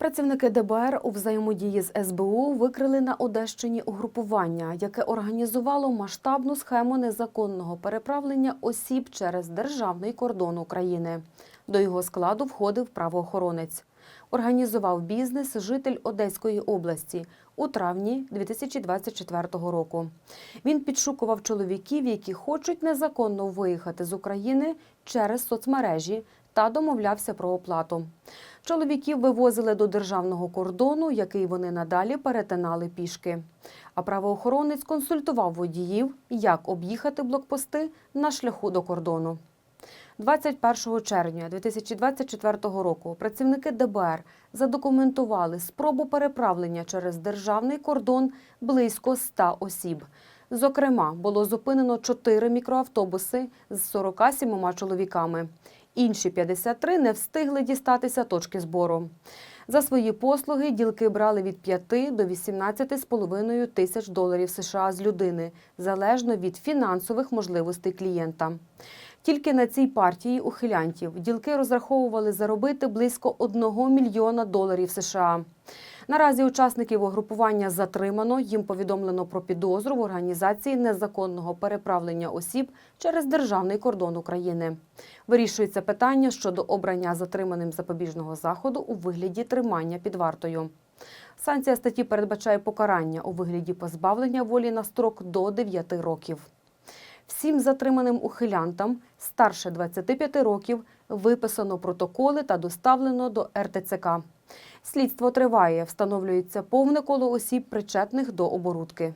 Працівники ДБР у взаємодії з СБУ викрили на Одещині угрупування, яке організувало масштабну схему незаконного переправлення осіб через державний кордон України. До його складу входив правоохоронець. Організував бізнес житель Одеської області у травні 2024 року. Він підшукував чоловіків, які хочуть незаконно виїхати з України через соцмережі та домовлявся про оплату. Чоловіків вивозили до державного кордону, який вони надалі перетинали пішки. А правоохоронець консультував водіїв, як об'їхати блокпости на шляху до кордону. 21 червня 2024 року працівники ДБР задокументували спробу переправлення через державний кордон близько 100 осіб. Зокрема, було зупинено 4 мікроавтобуси з 47 чоловіками. Інші 53 не встигли дістатися точки збору. За свої послуги ділки брали від 5 до 18,5 тисяч доларів США з людини, залежно від фінансових можливостей клієнта. Тільки на цій партії ухилянтів ділки розраховували заробити близько 1 мільйона доларів США. Наразі учасників угрупування затримано. Їм повідомлено про підозру в організації незаконного переправлення осіб через державний кордон України. Вирішується питання щодо обрання затриманим запобіжного заходу у вигляді тримання під вартою. Санкція статті передбачає покарання у вигляді позбавлення волі на строк до 9 років. Всім затриманим ухилянтам старше 25 років виписано протоколи та доставлено до РТЦК. Слідство триває, встановлюється повне коло осіб, причетних до оборудки.